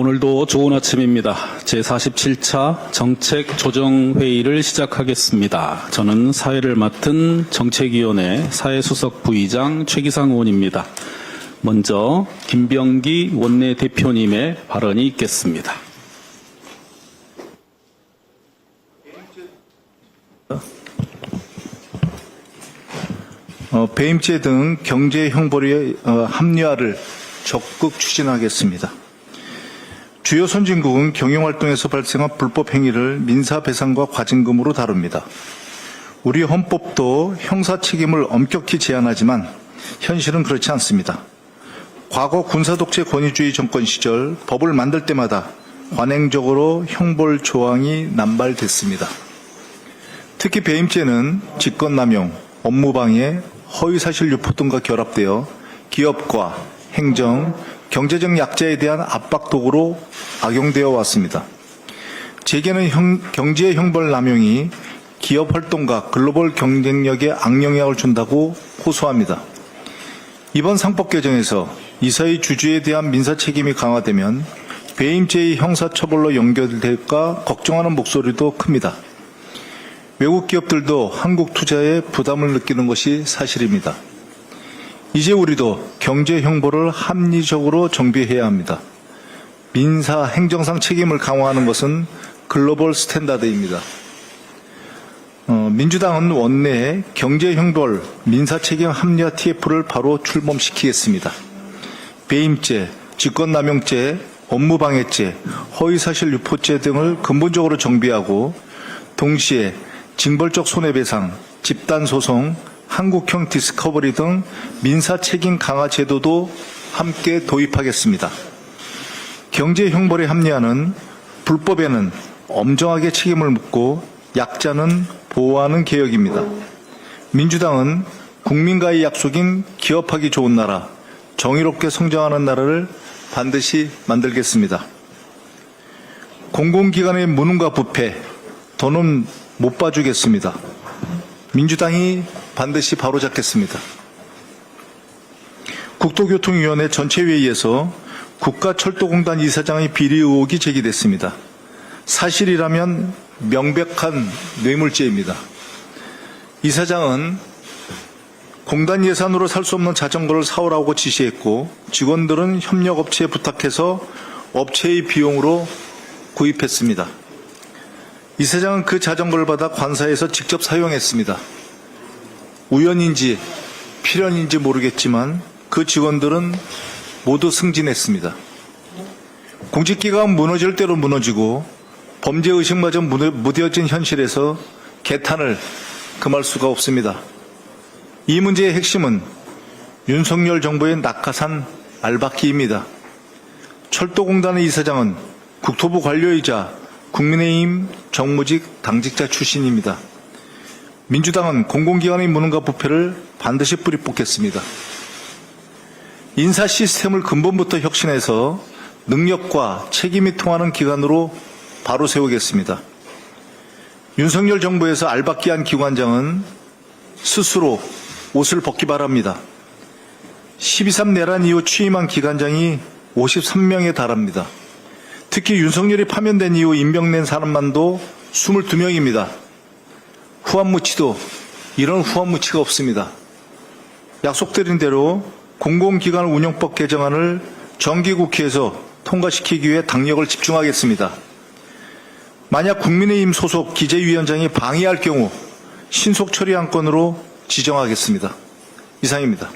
오늘도 좋은 아침입니다. 제47차 정책조정회의를 시작하겠습니다. 저는 사회를 맡은 정책위원회 사회수석 부의장 최기상 의원입니다. 먼저 김병기 원내대표님의 발언이 있겠습니다. 어, 배임죄 등 경제 형벌의 어, 합리화를 적극 추진하겠습니다. 주요 선진국은 경영활동에서 발생한 불법 행위를 민사배상과 과징금으로 다룹니다. 우리 헌법도 형사 책임을 엄격히 제한하지만 현실은 그렇지 않습니다. 과거 군사독재 권위주의 정권 시절 법을 만들 때마다 관행적으로 형벌 조항이 남발됐습니다. 특히 배임죄는 직권남용, 업무방해, 허위사실 유포 등과 결합되어 기업과 행정, 경제적 약자에 대한 압박 도구로 악용되어 왔습니다. 재계는 형- 경제 형벌 남용이 기업 활동과 글로벌 경쟁력에 악영향을 준다고 호소합니다. 이번 상법 개정에서 이사의 주주에 대한 민사 책임이 강화되면 배임죄의 형사처벌로 연결될까 걱정하는 목소리도 큽니다. 외국 기업들도 한국 투자에 부담을 느끼는 것이 사실입니다. 이제 우리도 경제 형벌을 합리적으로 정비해야 합니다. 민사 행정상 책임을 강화하는 것은 글로벌 스탠다드입니다. 어, 민주당은 원내에 경제 형벌 민사 책임 합리화 TF를 바로 출범시키겠습니다. 배임죄, 직권남용죄, 업무방해죄, 허위사실 유포죄 등을 근본적으로 정비하고 동시에 징벌적 손해배상, 집단소송, 한국형 디스커버리 등 민사 책임 강화 제도도 함께 도입하겠습니다. 경제 형벌의 합리화는 불법에는 엄정하게 책임을 묻고 약자는 보호하는 개혁입니다. 민주당은 국민과의 약속인 기업하기 좋은 나라, 정의롭게 성장하는 나라를 반드시 만들겠습니다. 공공기관의 무능과 부패, 더는 못 봐주겠습니다. 민주당이 반드시 바로잡겠습니다. 국토교통위원회 전체회의에서 국가철도공단 이사장의 비리 의혹이 제기됐습니다. 사실이라면 명백한 뇌물죄입니다. 이사장은 공단 예산으로 살 수 없는 자전거를 사오라고 지시했고 직원들은 협력업체에 부탁해서 업체의 비용으로 구입했습니다. 이 사장은 그 자전거를 받아 관사에서 직접 사용했습니다. 우연인지 필연인지 모르겠지만 그 직원들은 모두 승진했습니다. 공직기관 무너질 대로 무너지고 범죄 의식마저 무뎌- 무뎌진 현실에서 개탄을 금할 수가 없습니다. 이 문제의 핵심은 윤석열 정부의 낙하산 알박기입니다. 철도공단의 이사장은 국토부 관료이자 국민의힘 정무직 당직자 출신입니다. 민주당은 공공기관의 무능과 부패를 반드시 뿌리 뽑겠습니다. 인사 시스템을 근본부터 혁신해서 능력과 책임이 통하는 기관으로 바로 세우겠습니다. 윤석열 정부에서 알박기한 기관장은 스스로 옷을 벗기 바랍니다. 12.3 내란 이후 취임한 기관장이 53명에 달합니다. 특히 윤석열이 파면된 이후 임명된 사람만도 22명입니다. 후한무치도 이런 후한무치가 없습니다. 약속드린 대로 공공기관 운영법 개정안을 정기국회에서 통과시키기 위해 당력을 집중하겠습니다. 만약 국민의힘 소속 기재위원장이 방해할 경우 신속 처리 안건으로 지정하겠습니다. 이상입니다.